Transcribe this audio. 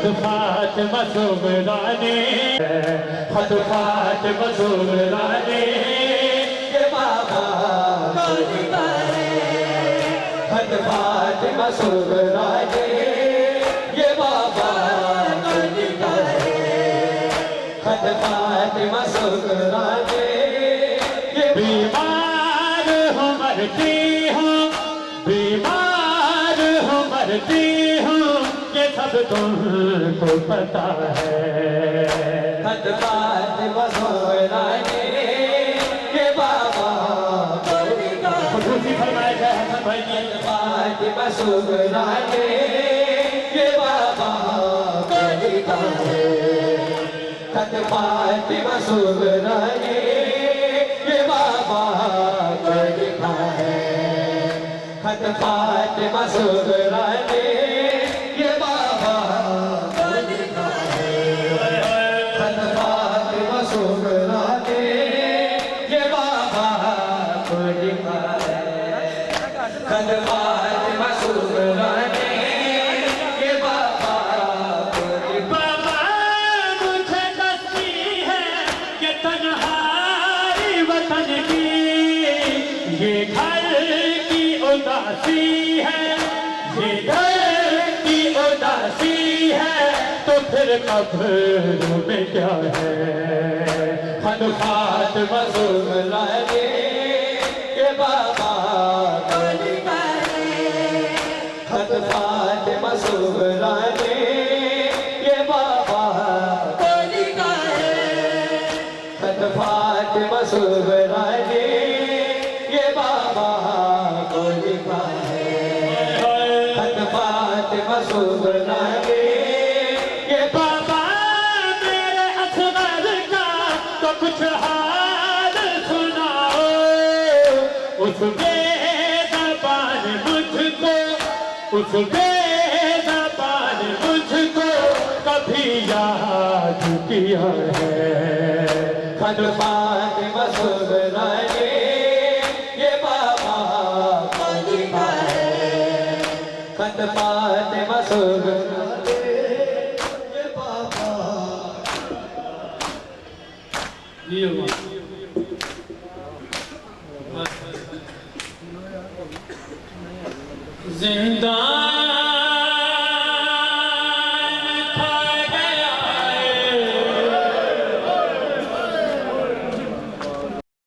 खत फात मसुमराने खत फात मसुमराने ये बाबा कोई करे खत फातिमा सुगराजे ये बाबा कोई करे खत फातिमा सुगराजे ये बीमार हूँ मरती हूँ बीमार हूँ मरती हूँ ये सब तुमको पता है। हद के बाबा खुशी फरमाए जय हसन भाई। के बाबा कविता है हद बात मसोरा के बाबा कविता है हद बात मसोरा उदासी है। ये घर की उदासी फिर कब्र में क्या है? खत फात मसूर सुगराजे ये बाबा खत फातिमा सुगराजे ये बाबा खत फातिमा सुगराजे ये बाबा करे। खत फातिमा सुगराजे कुछ हाल सुनाओ। उस बेजबान मुझको, उस बेजबान मुझको कभी याद किया है। खत फातिमा सुगराजे ये बाबा कोई करे खत जिंदा